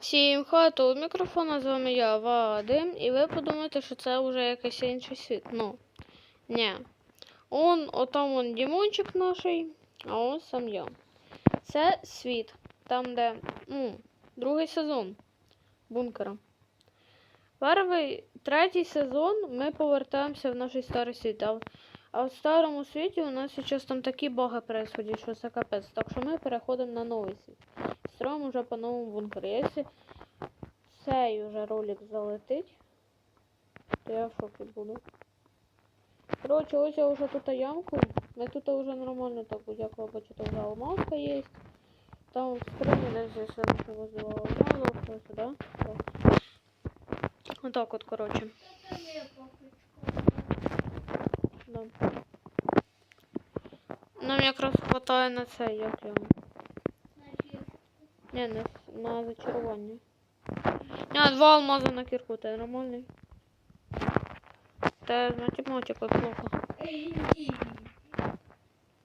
Всім хату мікрофона з вами я, Вадим, і ви подумаєте, що це вже якийсь інший світ. Ну, ні. Он, отам он Дімончик наший, а он сам я. Це світ, там, де ну, другий сезон бункера. Перший, третій сезон ми повертаємося в наш старий світ. А, а в старому світі у нас зараз там такі боги происходять, що це капець. Так що ми переходимо на новий світ. Строим уже по новому бункеру. Если цей уже ролик залетить, то я в шокі буду. Короче, ось я вже тут ямку. Ми тут вже нормально так, як ви бачите, вже алмазка є. Там в скрині десь я не возила алмазу, все сюди. Вот так вот, короче. Да. Нам якраз хватає на це, як його. Не, на, с- на зачарування. Не, два алмаза на кирку, ты нормальный? Ты с математикой плохо.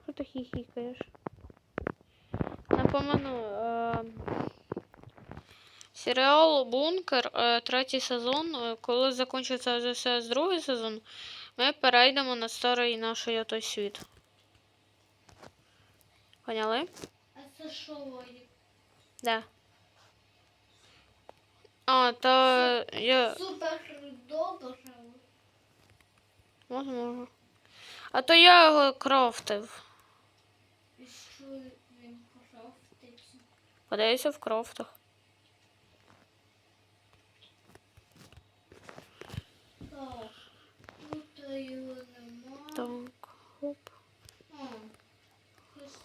Что ты хихикаешь? Напомину, е, серіал Бункер, е, третій сезон. е, Коли закінчиться ЗСС другий сезон, ми перейдемо на старий наш той світ. Поняли? А це що Лолік? Да. А, то я. Супер добре. Возможно. А то я його крафтив. І що він пожовтиться? Подивися в крафтах. Так. Хоп,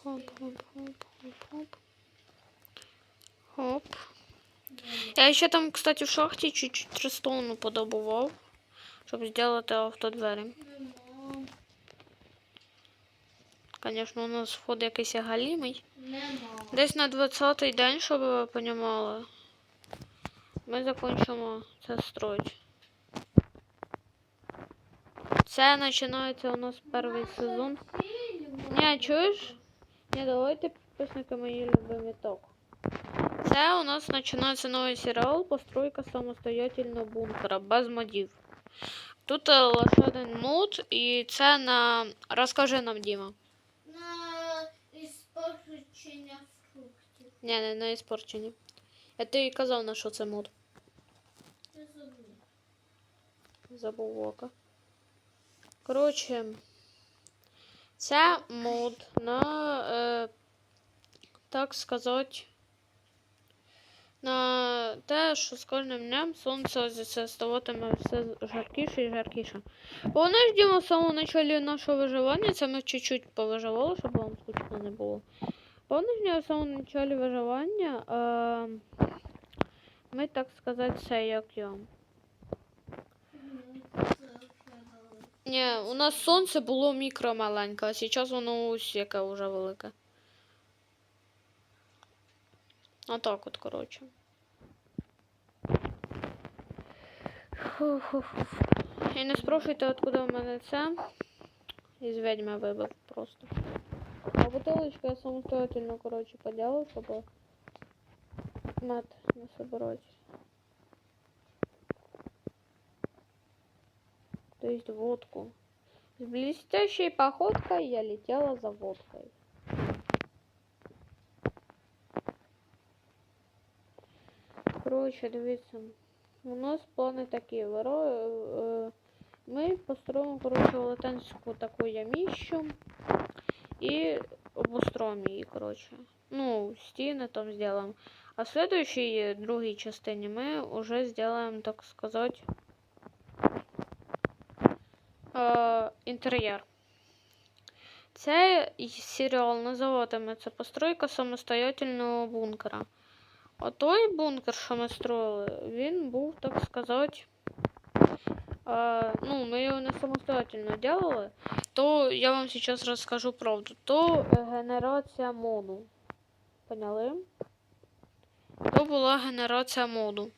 хоп, хоп, хоп, хоп, хоп. Нема. Я ще там, кстати, в шахті чуть-чуть рестоуну подобував, щоб зробити автодвері. Звісно, у нас вход якийсь галімий. Десь на 20-й день, щоб ви розуміли, ми закінчимо це строїть. Це починається у нас перший сезон. Ні, чуєш? Ні, давайте підписники мої любимі так. Це у нас починається новий серіал Постройка самостоятельного бункера без модів. Тут е, лише один мод, і це на. Розкажи нам, Діма. На іспорчення фруктів. Ні, не на іспорчені. Я тобі казав, на що це мод. Я забув. Забув ока. Коротше, це мод на, е, так сказати, на те, що з кожним днем сонце ставатиме все жаркіше і жаркіше. Дімо в самому началі нашого виживання, це ми чуть-чуть повиживали, щоб вам скучно не було. Повністю в самому началі виживання е, ми, так сказати, це як я. Ні, у нас сонце було мікро маленьке, а зараз воно ось яке вже велике. Отак от, коротше. Фу-фу-фу. І не спрошуйте, откуда в мене це. Із ведьми вибив просто. А бутилочку я самостоятельно, коротше, поділив, щоб мед не собирати. То есть водку. С блестящей походкой я летела за водкой. Короче, дивіться. У нас плани такі. Е, Ми построїмо, короче, велетенську таку яміщу і обустроїмо її, короче. Ну, стіни там зробимо. А в следующей, другій частині ми уже зробимо, так сказати, е, інтер'єр. Цей серіал називатиметься Постройка самостоятельного бункера. А той бункер, що ми строїли, він був, так сказати. Е, ну, ми його не самостоятельно делали, то я вам зараз розкажу правду. То е, генерація моду. Поняли? То була генерація моду.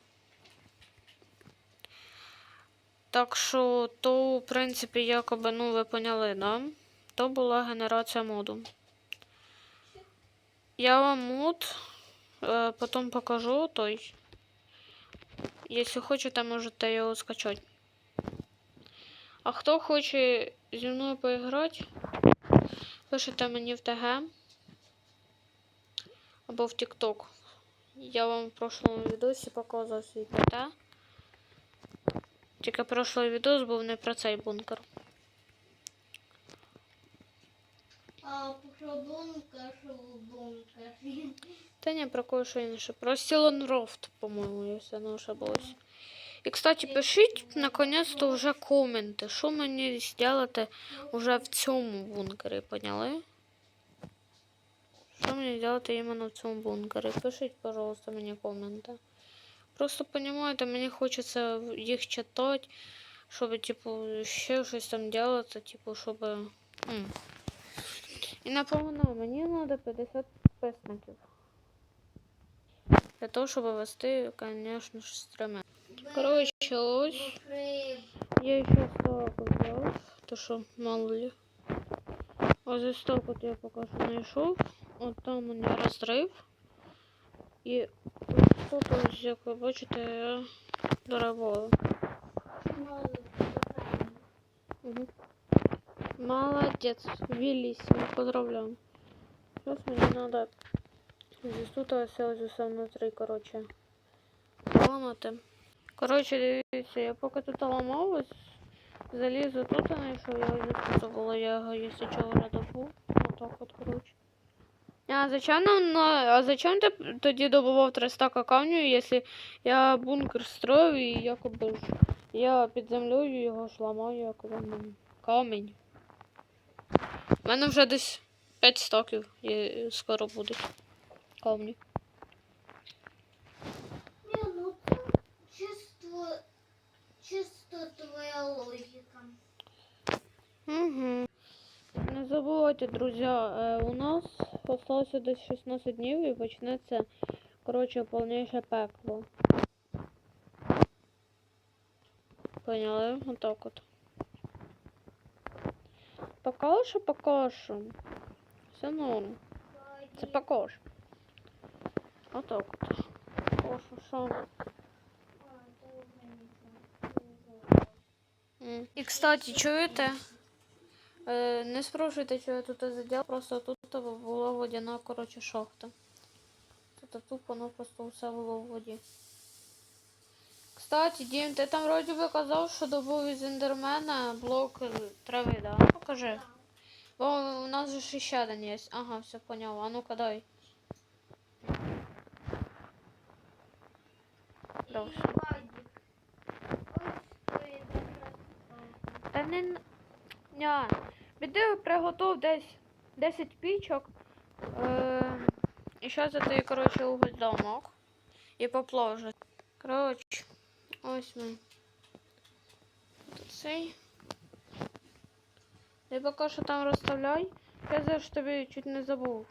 Так що, то, в принципі, якоби, ну, ви поняли, да? То була генерація моду. Я вам мод е, потім покажу той. Якщо хочете, можете його скачати. А хто хоче зі мною поіграти, пишете мені в ТГ або в TikTok. Я вам в прошлому відосі показував свій ТТ. Тільки прошлий відос був не про цей бункер. А про бункер, бункері. Та ні, про кое-що інше. Про Сілон Рофт, по-моєму, якщо не ошибаюсь. І, кстати, пишіть наконець-то вже коменти, що мені зробити вже в цьому бункері, поняли? Що мені зробити іменно в цьому бункері? Пишіть, пожалуйста, мені коменти. Просто понімаєте, мені хочеться їх читати, щоб, типу, ще щось там робити, типу, щоб. І напоминаю, мені треба 50 підписників. Для того, щоб вести, конечно ж, стріми. Короче, ось я еще столько взял, то что мало ли. Ось так от я поки що знайшов. От там у мене розрив. І ось тут ось, як ви я дорогою. Молодец, велисимо, поздравляю. Сейчас мне надо здесь тут ось ось все внутри, короче, ламати. Короче, дивіться, я поки тут ламав, ось залізу тут і знайшов, я ось тут було, я його, якщо чого радову. Отак от, короче. А зачем нам на... А зачем ти тоді добував 300 камню, якщо я бункер строїв і якоби ж я під землею його ж ламаю, як він камінь. У мене вже десь 5 стоків скоро буде камні. Ні, ну це чисто, чисто твоя логіка. Угу. Не забувайте, друзі, е, у нас осталося десь 16 днів і почнеться, коротше, повніше пекло. Поняли? Отак от. Пока що, пока. Все норм. Це пока що. Отак от. Пока що? І, кстати, чуєте? Е, не спрошуйте, що я тут заділ, просто тут була водяна, коротше, шахта. Тут тупо, ну просто все було в воді. Кстати, Дім, ти там вроді би казав, що добув із ендермена блок трави, да? Покажи. Бо у нас же ще один є. Ага, все поняв. А ну-ка дай. Добре. Та не. Ня. Біди приготов десь 10 пічок. Е, і зараз ти, коротше, уголь замок. І попложу. Коротше, ось ми. Цей. Ти поки що там розставляй. Я зараз тобі чуть не забув.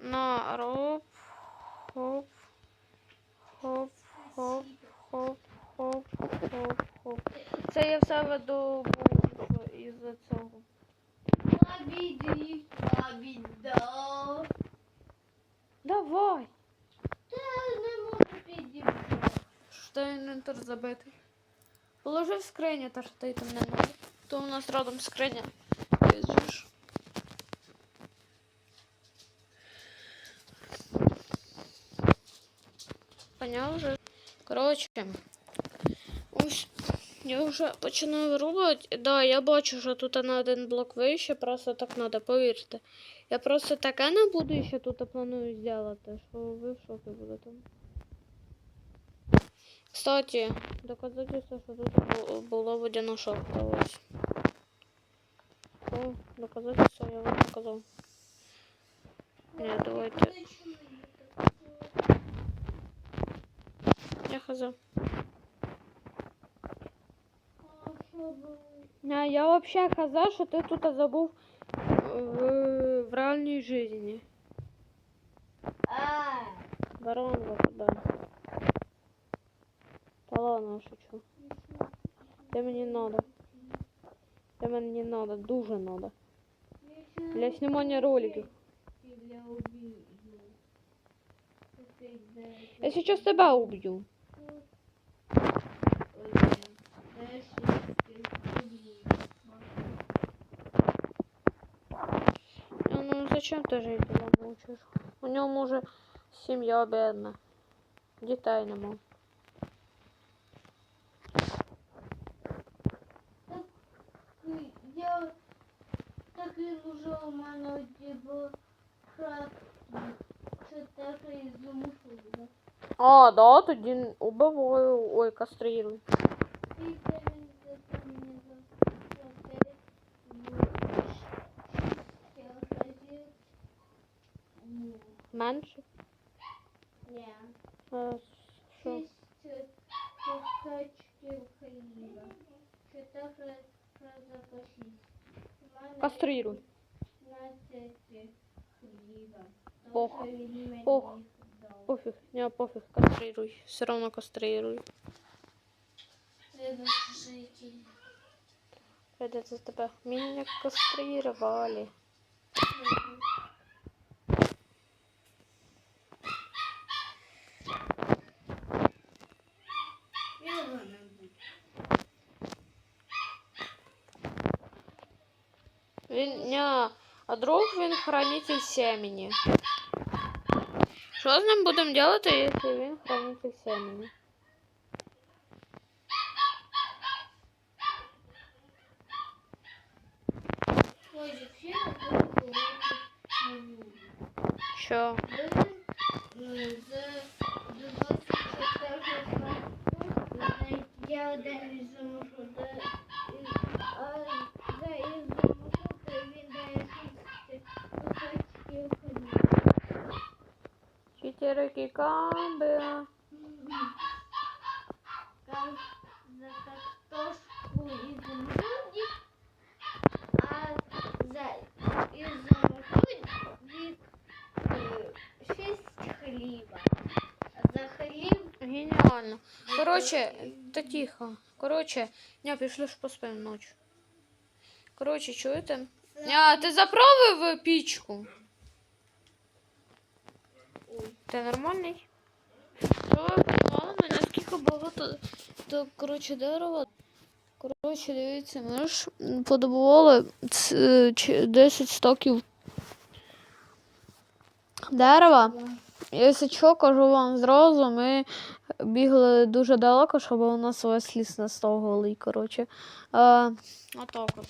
На роб. Хоп. Хоп, хоп, хоп, хоп, хоп, хоп. Це я в себе добув із-за цього. Лабіді, лабідо. Давай! Та не можу підібрати. Що ти інвентар забитий? Положи в скриню, та що ти там не надо. То у нас родом скриня. Візьмеш. Поняв вже? Коротше. Ось. Я вже починаю вирубувати. Да, я бачу, що тут на один блок вище, просто так треба, повірте. Я просто таке не буду ще тут планую зробити, що ви в шокі будете. Кстати, доказательство, що тут бу- була водяна шахта. Ось. О, доказательство я вам показав. Ні, давайте. Я хаза. А, я вообще хаза, що ти тут забув в, в реальній житті. А, Барон вот да. Та ладно, я шучу. Це мені надо. Це мені не надо, дуже надо. Для знімання роликів. для убийства. дев'ять, дев'ять. Я сейчас тебя убью. Один, десять, хліб. Ну зачем ты жителя мучиш? У нього може сім'я бідна. Дітей нема. Ой, Я так він уже у мене одібо чотири із мушу. А, да, тоді убиваю. Ой, кастрирую. І це він за це мені заплатив в шість разів. Ні. Менше. Ні. А, що? Шість кусочків хліба. Чотири рази по шість. У мене Кастрируй. 15 хліба. Пох. Тому що він мені Пох. їх дав. Пофіг, не, пофіг, кастрируй. Все равно кастрируй. Вибачте, житель. Придется тебе. Меня кастрировали. Він, не, а друг він хранитель семени. Що з ним будемо делати, якщо він хранитель семени? Ой, ще я буду говорити не буду. Що? Кікамби. За картошку замовити, а за від 6 хліба. За хліб Геніально. Короче, та тихо. Короче, не, пішли ж поспим ночі. Короче, чуєте? А, ти заправив пічку? Ти нормальний? Що ви поклали мене скільки багато то, коротше, дерева. Коротше, дивіться, ми ж подобували ц- 10 стоків дерева. Якщо що, кажу вам зразу, ми бігли дуже далеко, щоб у нас весь ліс не став коротше. А, отак от.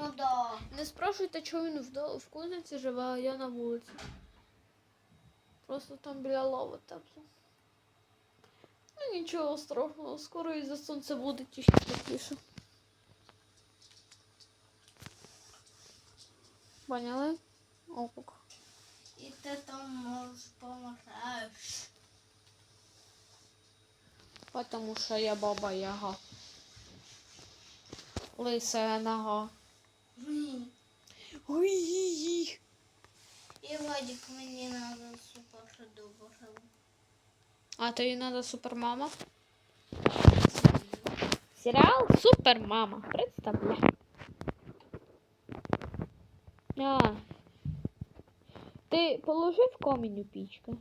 Ну да. Не спрашуйте, чого він в кузниці живе, а я на вулиці. Просто там біля лави тепло. Ну нічого страшного, скоро і за сонце буде тіші тепліше. Поняли? Опук. І ти там можеш помагаєш. Потому що я баба Яга. Лисая нога. Ой. І Вадик мені надо супер добре. А тобі надо супермама? Серіал Супермама. Представляю. А. Ти положив камінь у пічки?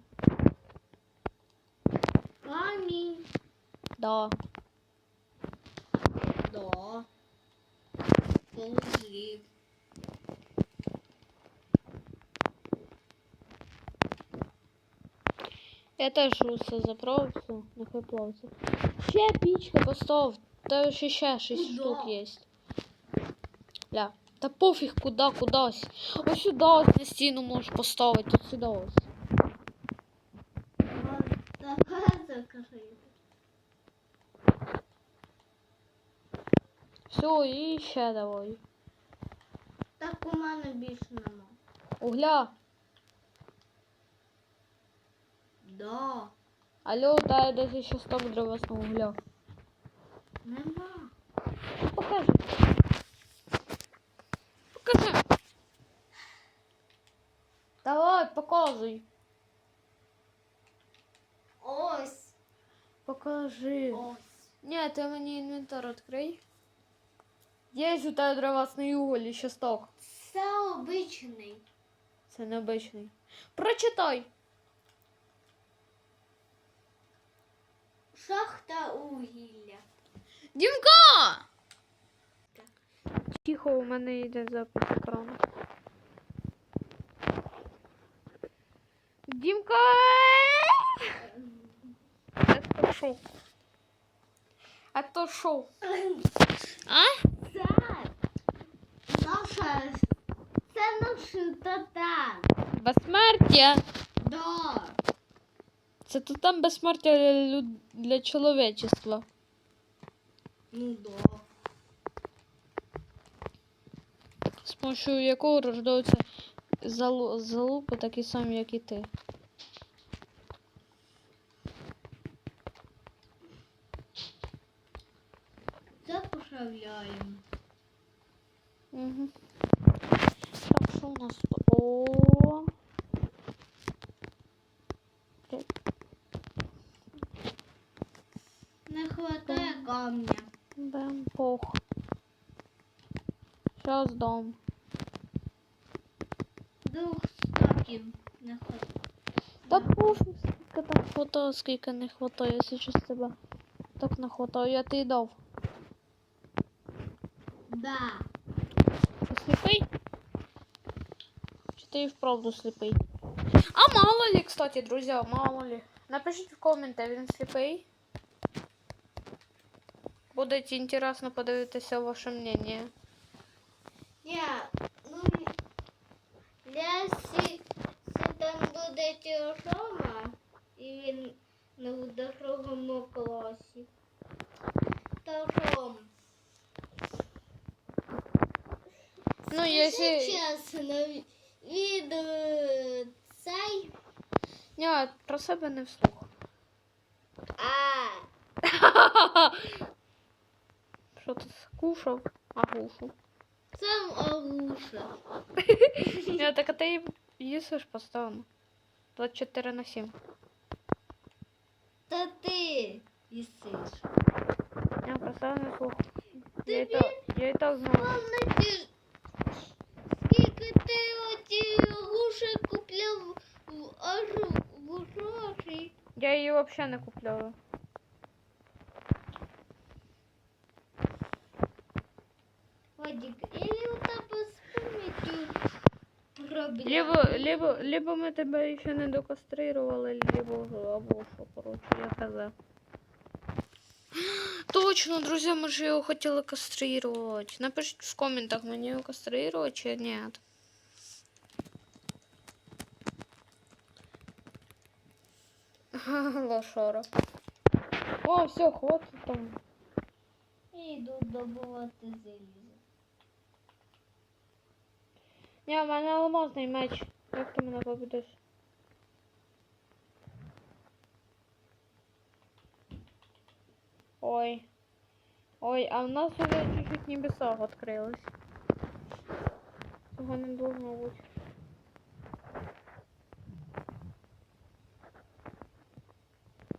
Камінь. Да. Да. Положив. Я теж усе заправив, все, нехай плавиться. Ще пічка постав, та ще ще шість Куда? штук є. Ля. Та пофіг куди, кудись. Ось сюди ось на стіну можеш поставити, от сюди ось. Все, і ще давай. Так у мене більше нема. Угля. Да. Алло, дай десь ще сток древесного угля. Нема. Покажи. Покажи. Давай, показуй. Ось. Покажи. Ось. Ні, ти мені інвентар відкрий. Є у тебе древесний уголь, ще сток. Це обичний. Це необичний. Прочитай. Шахта вугілля. Дімка! Тихо, у мене йде запис екрану. Дімка! Это шоу. Это шоу. А? Це наша. Це наш татан. Безсмертя. Да. Це то там безсмертя для, люд- для чоловічества. Ну да. З помощью якого рождаються залу- залупи такі самі, як і ти. Це пошавляємо. Угу. Так, що у нас тут? О. Не хватає камня. Бем пох. Сейчас дом. Двох стаків не хватає. Та пофіг, скільки там хватає, скільки не хватає, якщо щось тебе так не хватає, я ти дав. Да. Ти сліпий? Чи ти і вправду сліпий? А мало ли, кстати, друзі, мало ли. Напишіть в коменти, він сліпий. Буде інтересно подивитися ваше мнение. Ні, ну Лясі там буде Тіошома, і він в другому класі. Тошом. Ну, якщо... чесно, від е, цей. Ні, про себе не вслух. А, Що ти скушав? Агушу. сам Агуша. Ні, так а ти їсиш постійно. 24 на 7. Та ти їсиш. Я не слух. Я так, я так знаю. Пам'ятаєш, скільки ти оті гуші купляв в гроші? Я її взагалі не купляла. Вадик, или у тебе з? Либо, либо, либо ми тебе ще не докастрирували, либо або що, коротше, я хз. Точно, друзі, ми ж його хотіли кастрирувати. Напишіть в коментах, мені його кастрирувати чи ні. Лошара. О, все, хватит там. Я йду добувати. Ні, в мене алмазний меч. Як ти мене побудеш? Ой. Ой, а в нас уже чуть-чуть небеса відкрились. Цього не должно бути.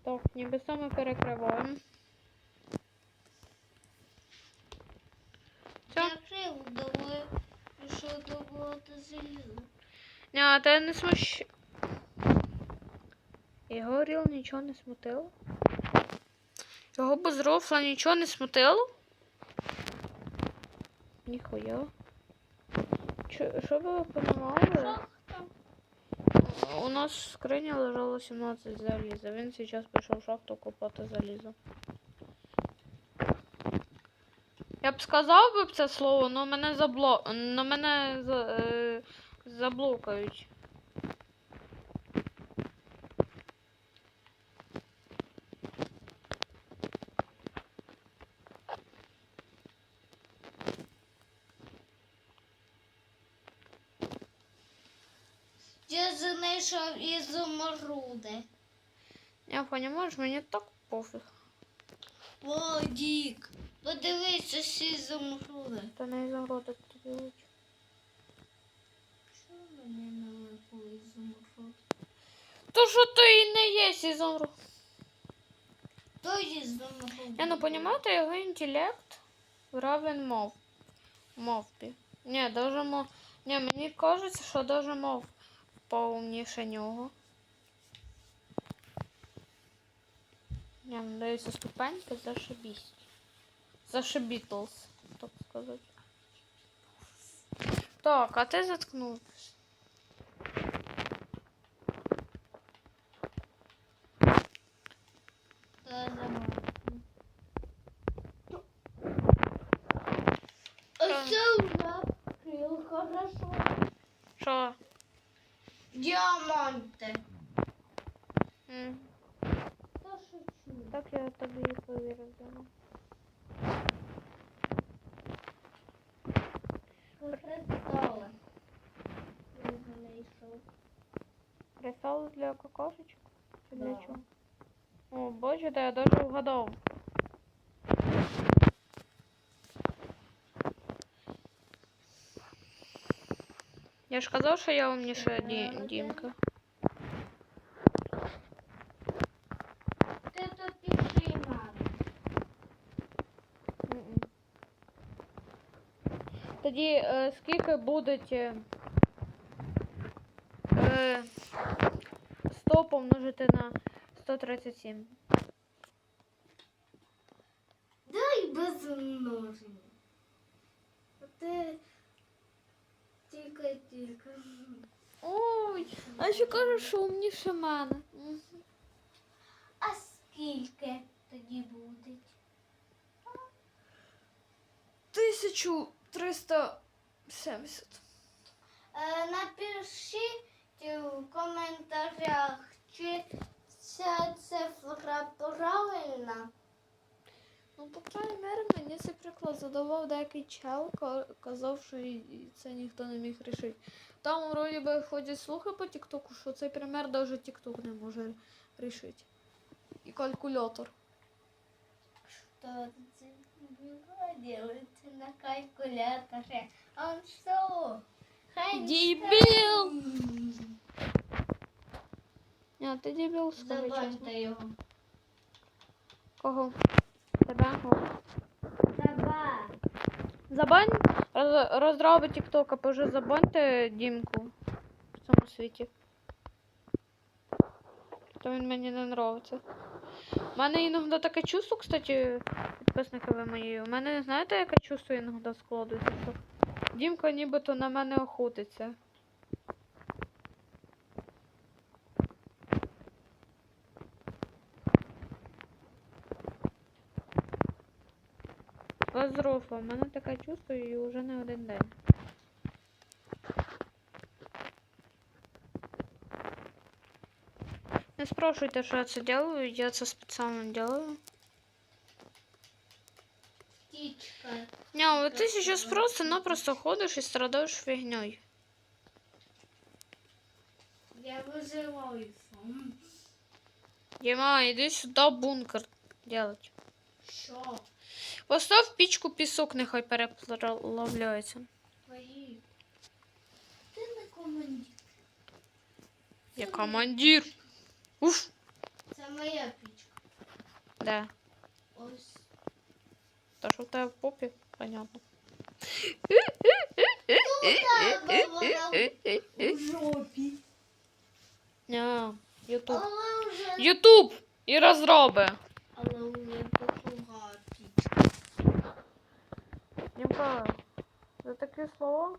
Так, небеса ми перекриваємо. Все. Я добувати залізо. А те не смущ... Його ріл нічого не смутило? Його безрофла нічого не смутило? Ніхуя. Щоб ви понимали, у нас в скрині лежало 17 заліза. Він зараз пішов в шахту копати залізо. Я б сказав би це слово, але мене забло... но мене за... е... заблокають. Я знайшов ізумруди. Я понимаешь, мені так пофіг. Вадик, подивися всі ізумруди. Та не тобі лучше. Що мені не випало ізумруд? То що то і не є сезон. То ізумруд. Я ну понимаєте, його інтелект равен мов. Мовпі. Ні, даже мов. Ні, мені кажеться, що даже мов поумніше нього. Я вам даюся ступеньки, зашибісь. Зашибітлс, так сказати. Так, а ти заткнув. Кристал для какашечок? Чи для Да. чого? О, боже, да я даже вгадав. Я ж казав, що я умніша Ді... Дімка. Ти тут пішли надо. Мгм. Тоді е, скільки будуть е, е, 100 помножити на 137? Дай без множення. А ти тільки тільки. Ой, а ще кажеш, що умніше мене. А скільки тоді буде? 1370. Е, напишіть цей задавав деякий чел, казав, що це ніхто не міг рішити. Там вроді би ходять слухи по Тіктоку, що цей пример навіть Тікток не може рішити. І калькулятор. Что ты делается на калькуляторе? Он что? Дебил! Ні, ти дебіл, скажи чесно. Забаньте його. Кого? Тебе? О. Забань. Забань роз- розраби Тіктока, бо забаньте Дімку в цьому світі. То він мені не нравиться. У мене іноді таке чувство, кстати, підписники ви мої. У мене, знаєте, яке чувство іноді складується, Дімка нібито на мене охотиться. Я взросла, у мене таке чувство і вже не один день. Не спрашивайте, что я это делаю, я это специально делаю. Птичка. Не, вот ты сейчас просто-напросто ходишь и страдаешь фигней. Я вызываю сам. Дима, иди сюда бункер делать. Що? Постав пічку пісок, нехай переплавляється. Ти не командир. Я командир. Уф. Це моя пічка. Да. Ось. Та що в тебе в попі? Понятно. В жопі. Ютуб. Ютуб і розроби. Але вже друга пічка. Дімка, за такі слова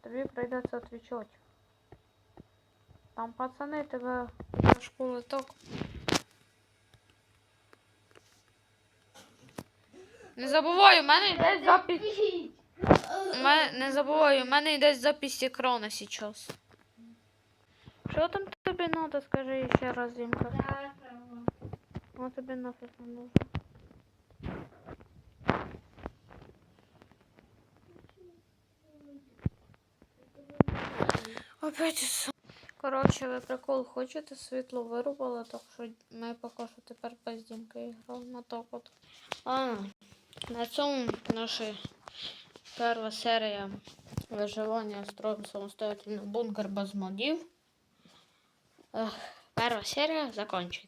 тобі прийдеться відповідати. Там пацани тебе за школи так. Не забувай, у мене йде запись. Мене, не забувай, у мене йде запись екрана зараз. Що там тобі надо, скажи ще раз, Дімка. Здорово. Ну тобі нафіг не нужно. Опять це. Коротше, ви прикол хочете, світло вирубало, так що ми поки що тепер без Дімки граємо так от. А, на цьому наша перша серія виживання строїмо самостоятельно бункер без модів. Перша серія закінчується.